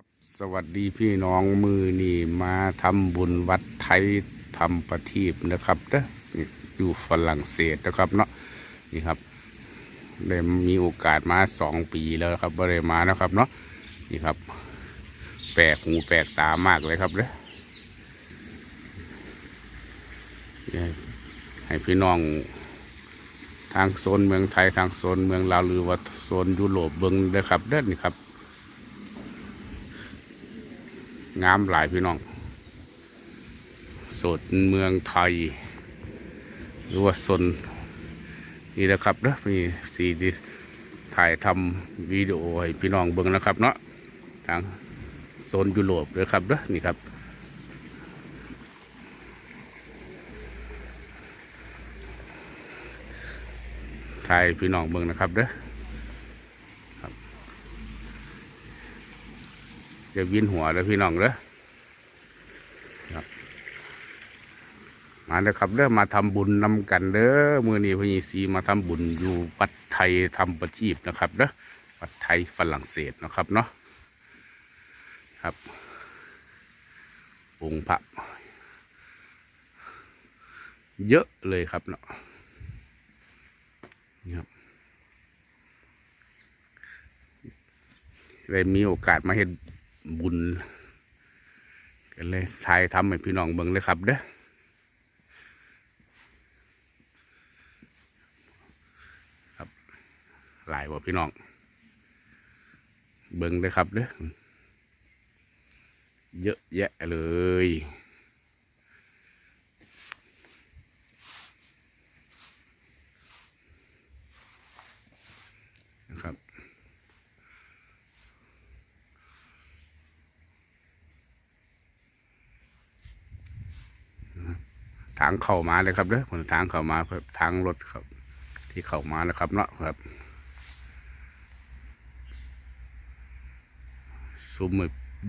ครับสวัสดีพี่น้องมือนี่มาทำบุญวัดไทยทำประทีปนะครับเด้อนี่อยู่ฝรั่งเศสนะครับเนาะนี่ครับได้มีโอกาสมาสองปีแล้วครับบ่ได้มานะครับเนาะนี่ครับ แปลกหูแปลกตามากเลยครับเด้อนี่ให้พี่น้องทางโซนเมืองไทยทางโซนเมืองลาวหรือว่าโซนยุโรปเบิ้งเด้อครับเด้อนี่ครับ งามหลายพี่น้อง สดเมืองไทย หรือว่าสนนี่นะครับเด้อมีสีที่ถ่ายทำวิดีโอให้พี่น้องเบิ่งนะครับเนาะทางโซนยุโรปเลยครับเด้อนี่ครับถ่ายพี่น้องเบิ่งนะครับเด้อครับ จะวินหัวแล้วพี่น้องเด้อครับ มาเด้อครับเด้อมาทำบุญนำกันเด้อมือนี้พญสีมาทำบุญอยู่วัดไทยทำประชีพนะครับเด้อวัดไทยฝรั่งเศสนะครับเนาะครับ องค์พระเยอะเลยครับเนาะนะครับเลยมีโอกาสมาเห็น บุญกันเลยชายทำให้พี่น้องเบิ่งเลยครับเด้อหลายว่าพี่น้อง เบิ่งเลยครับเด้อเยอะแยะเลย ทางเข้ามาเลยครับเด้อคนทางเข้ามาทางรถครับ ที่เข้ามาแล้วครับเนาะครับซุมมา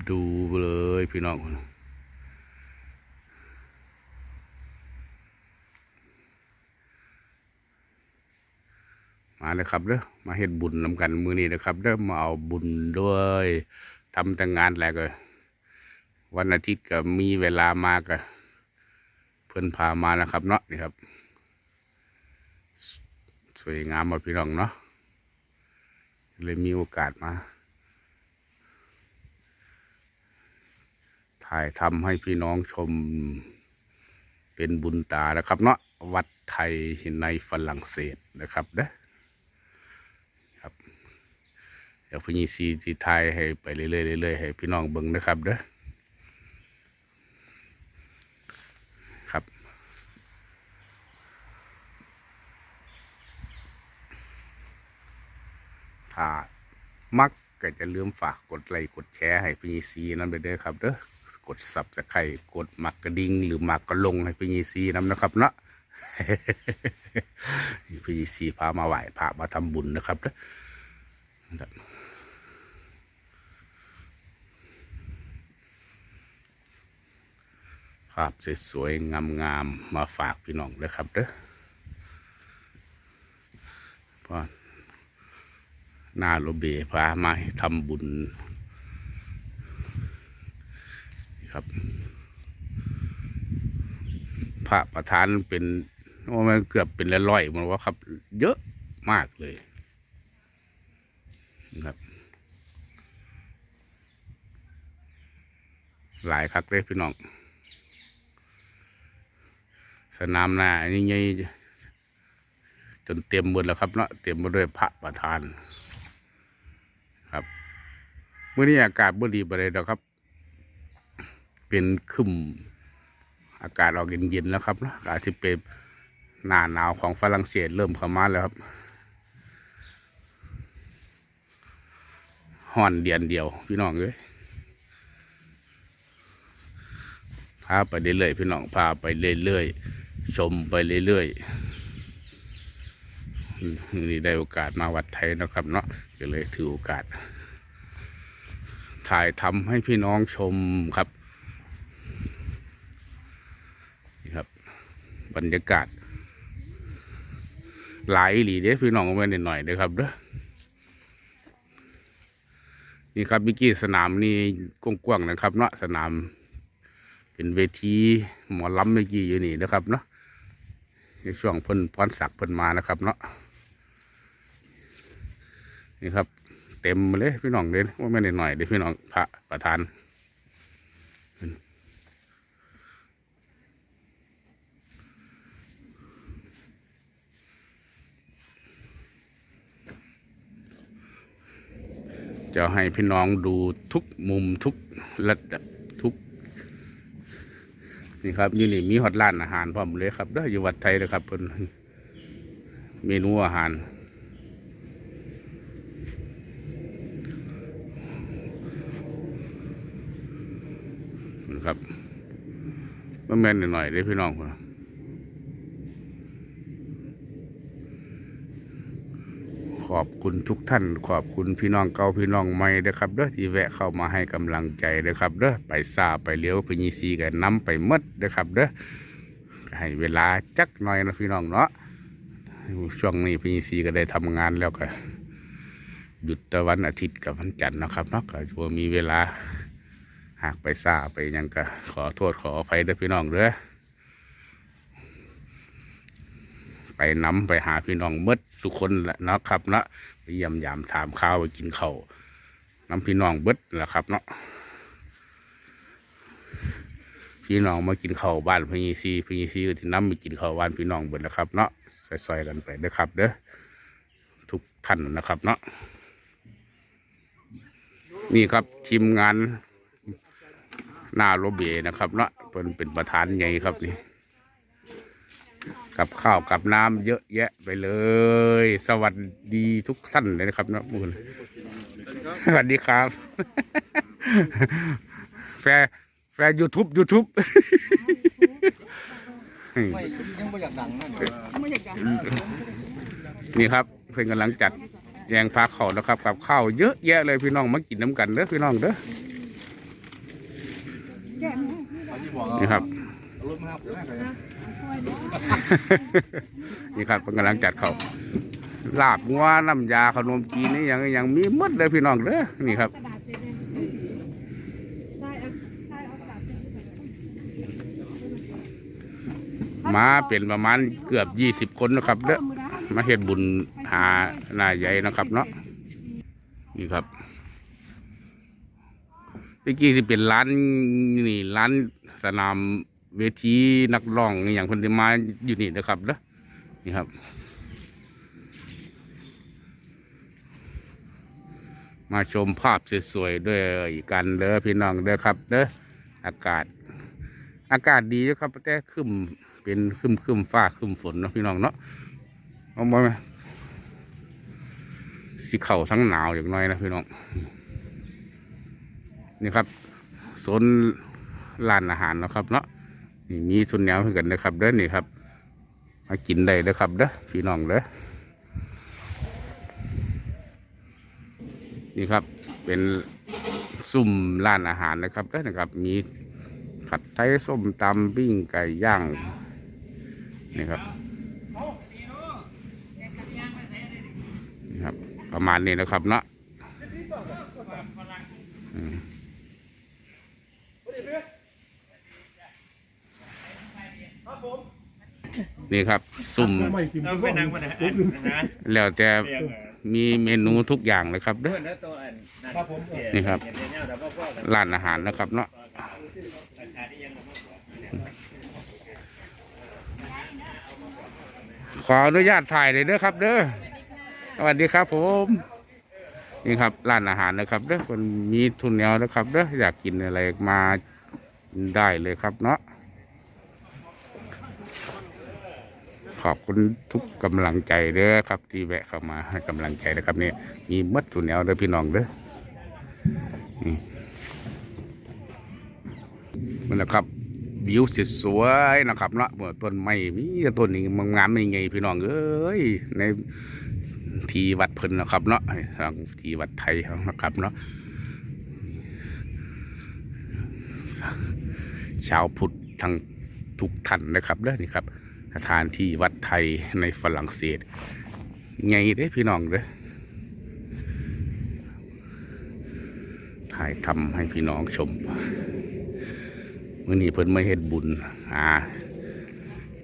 ดูเลยพี่น้องมาเลยครับเด้อมาเฮ็ดบุญนำกันมือนี้นะครับเด้อมาเอาบุญด้วยทำแต่งงานแล้วก็วันอาทิตย์ก็มีเวลามาก็ เพื่อนพามานะครับเนาะนี่ครับ สวยงามมาพี่น้องเนาะเลยมีโอกาสมา ถ่ายทำให้พี่น้องชมเป็นบุญตานะครับเนาะวัดไทยในฝรั่งเศสนะครับเด้อครับเดี๋ยวพี่ซีที่ไทยให้ไปเรื่อยๆเรื่อยๆให้พี่น้องเบิ่งนะครับเด้อ ถ้ามักก็จะลืมฝากกดไลค์กดแชร์ให้พี่ซีนั่นไปเด้อครับเด้อกดสับสไครกดมักกระดิ่งหรือมักกระลงให้พี่ซีนำนนะครับเนาะพี่ซีพามาไหว้พระมาทำบุญนะครับเด้อภาพสวยๆงามๆมาฝากพี่น้องเลยครับเด้อพราะ หน้าโรเบพามาให้ทำบุญครับ พระประธานเป็นว่ามันเกือบเป็นร้อยมันว่าครับ เยอะมากเลยนะครับ หลายคักเลยพี่น้อง สนามหน้านี่ไงจนเต็มหมดแล้วครับเนาะเต็มไปด้วยพระประธาน ครับเมื่อนี้อากาศบ่ดีบ่ได้ดอกครับ เป็นคึมอากาศออกเย็นๆแล้วครับเนาะอากาศที่เป็นหน้าหนาวของฝรั่งเศสเริ่มเข้ามาแล้วครับห่อนเดียนเดียว พี่น้องเอ้ยพาไปเรื่อยๆพี่น้องพาไปเรื่อยๆชมไปเรื่อยๆ นี่ได้โอกาสมาวัดไทยนะครับ เนาะก็เลยถือโอกาส ถ่ายทำให้พี่น้องชมครับนี่ครับ บรรยากาศ หลายหลีเด้พี่น้องเอาไว้หน่อยๆเด้อครับเด้อนี่ครับบิกกี้สนามนี่กว้างๆนะครับ เนาะสนาม เป็นเวทีหมอลำเมื่อกี้อยู่นี่นะครับเนาะในช่วงเพิ่นพรศักดิ์เพิ่นมานะครับเนาะ นี่ครับ เต็มเลยพี่น้องเลยว่าไม่ได้หน่อยเด้อพี่น้องพระประธานจะให้พี่น้องดูทุกมุมทุกระดับทุก นี่ครับยู่นี่มีฮอตร้านอาหารพร้อมเลยครับเด้ออยู่วัดไทยเลยครับเพิ่นเมนูอาหาร ครับว่าแม่นหน่อยๆเลยพี่น้องพุ่นขอบคุณทุกท่าน ขอบคุณพี่น้องเก่าพี่น้องใหม่เด้อครับเด้อที่แวะเข้ามาให้กำลังใจเด้อครับเด้อไปซาไปเลี้ยวไปยีซีกันน้ำไปมดเด้อครับเด้อให้เวลาจักหน่อยนะพี่น้องเนาะช่วงนี้พี่ยีซีก็ได้ทำงานแล้วก็หยุดต่วันอาทิตย์กับวันจันทร์นะครับเนาะก็จะมีเวลา หากไปซาไปยังก็ขอโทษขออภัยด้อพี่น้องเด้อไปน้ำไปหาพี่น้องหมดทุกคนละนะครับเนาะไปเยี่ยมยามถามข้าวไปกินข้าวน้ำพี่น้องเบิดละครับเนาะพี่น้องมากินข้าวบ้านพี่ซีพี่ซีก็ที่น้ำไปกินข้าวบ้านพี่น้องเบิดแล้วครับเนาะซอยๆกันไปเด้อครับเด้อทุกท่านนะครับเนาะนี่ครับทีมงาน หน้าโรเบนะครับเนาะเป็นเป็นประธานใหญ่ครับนี่กับข้าวกับน้ำเยอะแยะไปเลย สวัสดีทุกท่านเลยนะครับเนาะมูลสวัสดีครับ แฟแฟยูทูบยูทูบนี่ครับเพื่อนกำลังจัดแยงพาเขานะครับ กับข้าวเยอะแยะเลยพี่น้องมากินน้ำกันเด้อพี่น้องเด้อ นี่ครับรถมาครับ นี่ครับเป็นกำลังจัดเขาวลาบงัวน้ำยาขนมจีนนี่ยังยังมีหมดเลยพี่น้องเด้อนี่ครับกระดาษเสร็จเลยใช่เอาใช่เอากระดาษเสร็จมาเป็นประมาณเกือบยี่สิบคนนะครับเด้อมาเฮ็ดบุญหาหน้าใหญ่นะครับเนาะนี่ครับเมื่อกี้ที่เป็นร้านนี่ร้าน สนามเวทีนักร้องอย่างคนที่มาอยู่นี่นะครับเด้อนี่ครับ มาชมภาพสวยๆด้วยกันเด้อพี่น้องเด้อครับเด้ออากาศ อากาศดีอยู่ครับแต่ครึมเป็นครึมครึมฟ้าครึมฝนเนาะพี่น้องเนาะเอาบ่ไหมสีเข่าทั้งหนาวอย่างน้อยนะพี่น้องนี่ครับโซน ร้านอาหารนะครับเนาะนี่มีส่วนแนวให้กันนะครับเด้อนี่ครับ มากินได้เด้อครับเด้อพี่น้องเด้อนี่ครับเป็นซุ่มร้านอาหารนะครับเด้อนะครับ มีผัดไทยส้มตำปิ้งไก่ย่างนี่ครับนี่ครับ ประมาณนี้นะครับเนาะอืม นี่ครับ ซุ่มเราไปนั่งมานะนะแล้วแต่เรียกมีเมนูทุกอย่างเลยครับเด้อเพื่อนแล้วตัวอันครับผมนี่ครับเห็นแนวแต่ว่าพ่อกันร้านอาหารนะครับเนาะราคาที่ยังขออนุญาตถ่ายเลยเด้อครับ เด้อสวัสดีครับ ผม นี่ครับร้านอาหารนะครับ เด้อคนมีทุนแนวนะครับ เด้ออยากกินอะไรมาได้เลยครับเนาะ ขอบคุณทุกกำลังใจเด้อครับ ที่แวะเข้ามาให้กำลังใจนะครับนี่มีมัดทุนแนวเด้อพี่น้องเด้อนี่มันนะครับวิวสวยนะครับเนาะเมื่อต้นไม้มีต้นนี้มันงามไม่ไงพี่น้องเอ้ยในทีวัดเพิ่นนะครับเนาะทางทีวัดไทยนะครับเนาะชาวพุทธทั้งทุกท่านนะครับเด้อนี่ครับ สถานที่วัดไทยในฝรั่งเศสไงเด้พี่น้องเด้อถ่ายทำให้พี่น้องชมมื่อนี้เพิ่นไมาเฮ็ดบุญหา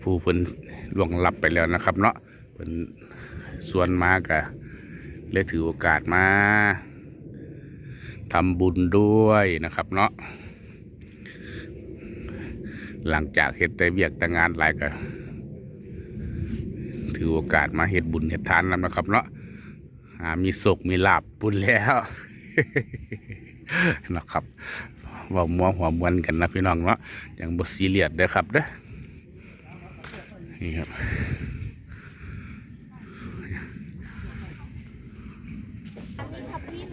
ผู้เพิ่นล่วงลับไปแล้วนะครับ เนาะเพิ่นส่วนมากะเลยถือโอกาสมาทำบุญด้วยนะครับ เนาะหลังจากเฮ็ดแต่เวียกแต่งานหลายก็ ถือโอกาสมาเฮ็ดบุญเฮ็ดทานนำนะครับเนาะมีโศกมีลาบบุญแล้วนะครับว่ามัวหัวมวนกันนะพี่น้องเนาะอย่างบซีเรียสเด้อครับเด้อนี่ครับ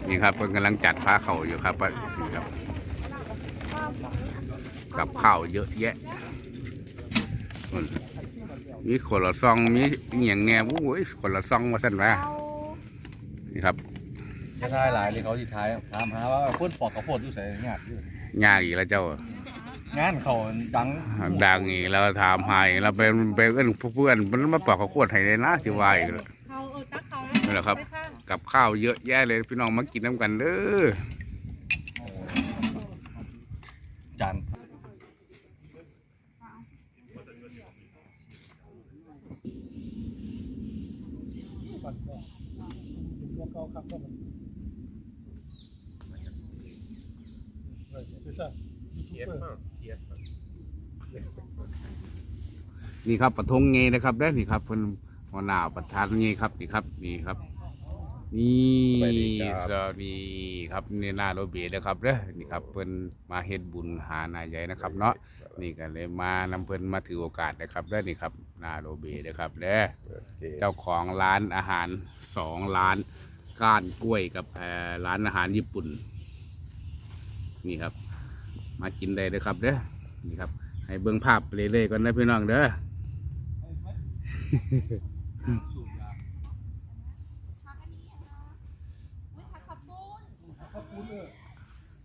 นี่ครับเพิ่นกำลังจัดผ้าเข่าอยู่ครับว่านี่ครับ กับข้าวเยอะแยะ นู่นมีคนละซองมีอหย่างแนวโอ้ยคนละซองมาสั่นว่านี่ครับจะทายหลายเลยเขาที่ทายถามหาว่าคนปอกกระโพดอยู่ใส่งานอยู่ยากอีกแล้วเจ้างานเขาดังดังอีกแล้วถามหายเราเป็นเป็นเพื่อนเพื่อนมันมาปอกข้าวโพดให้เลยนะที่ว่าอีกแล้วเขาเออตักเขานั่นแหละครับไปข้างกับข้าวเยอะแยะเลยพี่น้องมากินน้ำกันเด้อจาน นี่ครับปะทงเงยนะครับเด้อนี่ครับเพิ่นหัวหน้าประธานเงยครับนี่ครับนี่ครับ นี่สวัสดีครับ สวัสดีครับนี่หน้าโรเบีนะครับเด้อนี่ครับเพิ่นมาเฮ็ดบุญหานายใหญ่นะครับ เนาะนี่ก็เลยมานำเพิ่นมาถือโอกาสนะครับเด้อนี่ครับหน้าโรเบีนะครับเด้อ โอเคเจ้าของร้านอาหารสองร้าน ก้านกล้วยกับร้านอาหารญี่ปุ่น นี่ครับ มากินได้เลยครับเด้อนี่ครับ ให้เบิ่งภาพเรื่อยๆก่อนนะพี่น้องเด้อ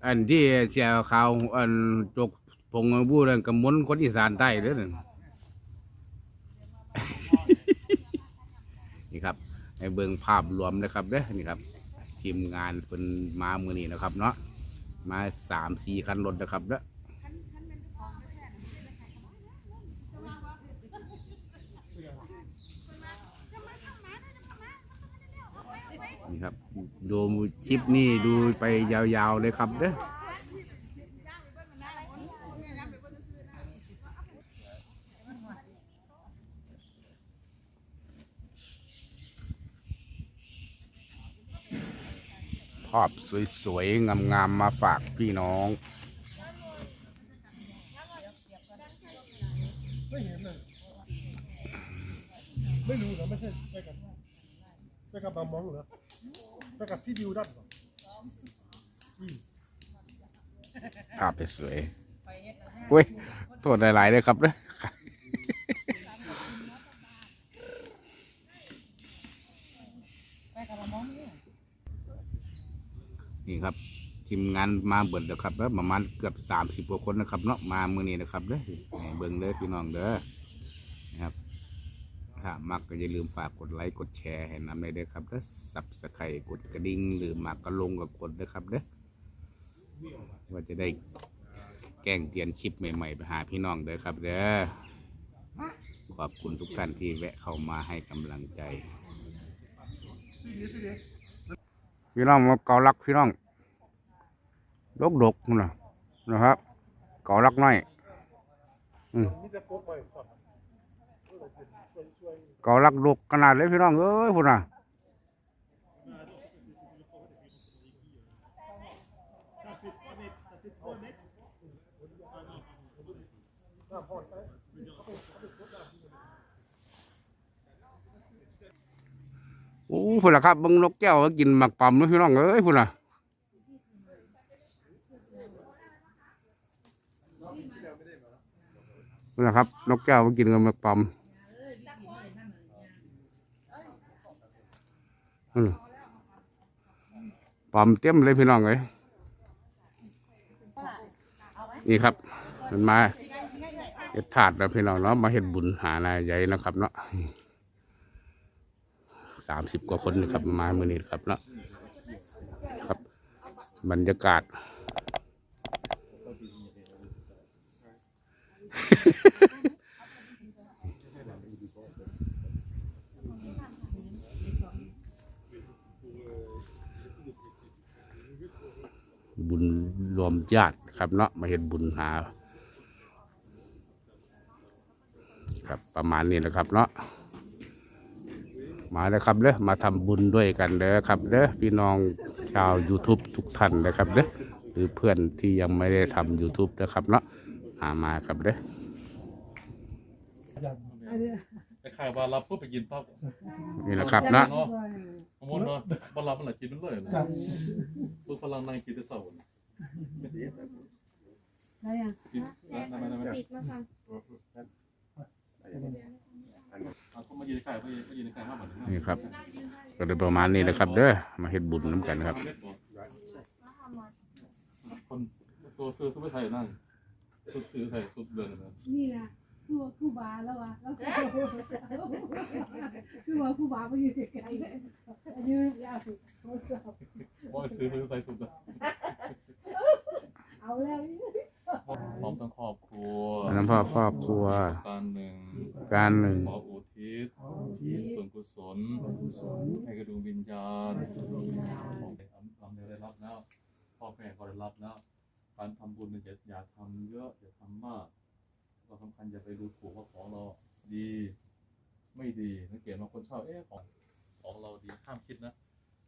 อันที่เสียข่าวอันจกพงบูนั่นกำมลคนอีสานใต้เด้อนั่นครับ ให้เบิ่งภาพรวมนะครับเด้อนี่ครับทีมงานเป็นมามือนี้นะครับ เนาะมาสามสี่คันรถนะครับเด้อนี่ครับ ดูคลิปนี้ดูไปยาวๆเลยครับเด้อ ภาพสวยๆ งามๆ มาฝากพี่น้องไม่รู้นะไม่ใช่ไปกับไปกับบามองเหรอไปกับพี่ดิวดันเหรออืมภาพสวยเว้ยโทษหลายๆเลยครับเด้อ นี่ครับทีมงานมาเบิดแล้วครับแล้วประมาณเกือบสามสิบกว่าคนนะครับเนาะมามือนี้นะครับเด้อให้เบิ่งเลยพี่น้องเด้อนะครับถ้ามักก็อย่าลืมฝากกดไลค์กดแชร์ให้นำเลยเด้อครับเด้อสับสไครกดกระดิ่งหรือมักก็ลงกับกดเด้อครับเด้อว่าจะได้แกล้งเตียนคลิปใหม่ๆไปหาพี่น้องเด้อครับเด้อขอบคุณทุกท่านที่แวะเข้ามาให้กำลังใจ พี่น้องมาเกาลักพี่น้อง ดกดกนะนะครับเกาลักน้อยอืมมีแต่โป๊กไปก่อนเกาลักดกขนาดเลยพี่น้องเอ้ยพุ่นน่ะโอ้พุ่นละครับบังนกแก้วก็กินหมักปั๊มเลยพี่น้องเอ้ยพุ่นน่ะ พุ่นละครับ นกแก้วก็กินกับหมักปั๊มอืมปั๊มเต็มเลยพี่น้องเลยนี่ครับ มันมาเฮ็ดถาดแล้วพี่น้องเนาะมาเห็ดบุญหานายใหญ่นะครับเนาะสามสิบกว่าคนนะครับมาเมื่อนี้ครับเนาะ บรรยากาศ บุญรวมญาติครับเนาะมาเห็นบุญหา ครับประมาณนี้นะครับเนาะมาเลยครับเด้อมาทำบุญด้วยกันเด้อครับเด้อพี่น้อง ชาว YouTube ทุกท่านนะครับเด้อหรือเพื่อนที่ยังไม่ได้ทำ YouTube นะครับเนาะหามาครับเด้อไอ้ข่าวว่ารับปุ๊บไปกินปั๊บนี่นะครับเนาะเนาะมมติเนาะบอลรับมันไหละกินมันเลยนะปุ๊บพลังนั่งกินแต่เสาร์นะได้ยังกินได้ไหมได้ไหมติดมาฟัง นในข่ายมายืนมายืนในข่ายห้าบาทนี่ครับ ก็เลยประมาณนี้นะครับ เด้อมาเฮ็ดบุญน้ำกันครับ คนตัวซื้อซื้อไปไทยนั่งสุดซื้อไทยสุดเดือนนะนี่นะคือว่าคู่บาแล้ววะแล้วคือว่าคู่บาไปอยู่ไกลๆอายุยาวสุดว่าซื้อซื้อใส่สุดนะเอาแล้วพร้อมทั้งครอบครัวน้ำพ่อครอบครัวการหนึ่ง การหนึ่ง ขออุทิศส่วนกุศล ให้กระดูกวิญญาณของเด็กทำเดียวได้รับแล้ว พ่อแม่ก็ได้รับแล้ว การทำบุญเนี่ยอย่าอย่าทำเยอะอย่าทำมากเราสำคัญอย่าไปดูถูกว่าของเราดี ไม่ดีสังเกตบางคนชอบเอ๊ะของของเราดีห้ามคิดนะ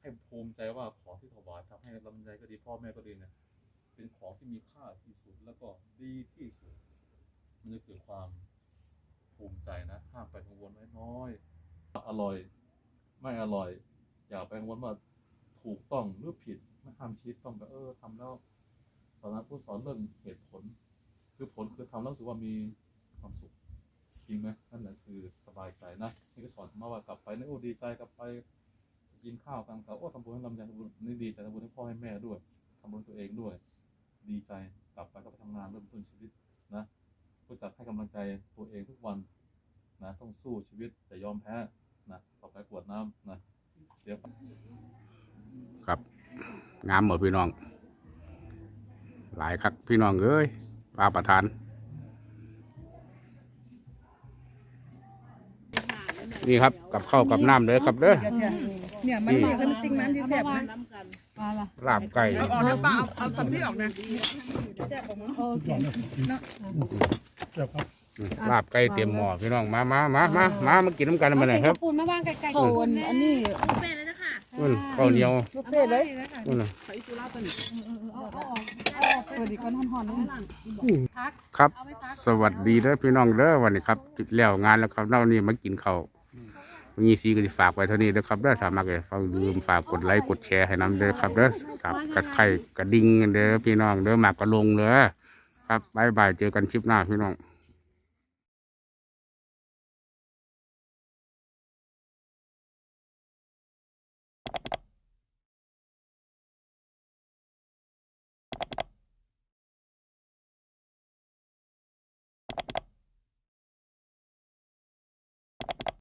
ให้ภูมิใจว่าของที่ถวายทำให้ลำใจก็ดีพ่อแม่ก็ดีเนี่ยเป็นของที่มีค่าที่สุดแล้วก็ดีที่สุด มันจะเกิดความ ภูมิใจนะห้ามไปกังวลไว้น้อยอร่อย ไม่อร่อย อย่าไปกังวลว่าถูกต้องหรือผิดไม่ห้ามคิดต้องแบบเออทำแล้วตอนนั้นผู้สอนเรื่องเหตุผล คือผลคือทำแล้วรู้สึกว่ามีความสุขจริงไหมนั่นแหละคือสบายใจนะนี่ก็สอนมาว่ากลับไปนี่โอ้ดีใจกลับไปกินข้าวกันกับโอ้ทำบุญให้ลำไยทำบุญนี่ดีใจทำบุญให้พ่อให้แม่ด้วยทำบุญตัวเองด้วย ดีใจกลับไปก็ไปทำงานเริ่มต้นชีวิตนะ ก็จัดให้กำลังใจตัวเองทุกวันนะต้องสู้ชีวิตแต่ยอมแพ้นะต่อไปกวดน้ำนะเดี๋ยวครับงามหมดพี่น้อง หลายครับพี่น้องเอ้ยปลาประทานนี่ครับกับข้าวกับน้ำเลยครับเด้อเนี่ยมันมีขนมติ้งมันที่แซ่บนะปลาละลาบไก่เอาออกนะป้าเอาเอาตำที่ออกนะแซ่บของมันโอเค เจ็บครับลาบไก่เต็มหม้อพี่น้องมามามามามามากินน้ำกันมาหน่อยครับปูนมาบ้างไกลๆโคนอันนี้อุ่นข้าวเหนียวบุฟเฟ่ต์เลยอุ่นน่ะเอาเอาออกเอาออกเปิดอีกก้อนห่อนๆเลยพักครับเอาไปพักสวัสดีเด้อพี่น้องเด้อวันนี้ครับจุดแล้วงานแล้วครับเน่านี่มากินข้าวมีซีก็จะฝากไว้เท่านี้เด้อครับเด้อถ้ามากเลยฟังลืมฝากกดไลค์กดแชร์ให้น้ำเด้อครับเด้อสับกระไข่กระดิ่งเด้อพี่น้องเด้อมากกระลงเด้อ ครับบายบายเจอกันคลิปหน้าพี่น้อง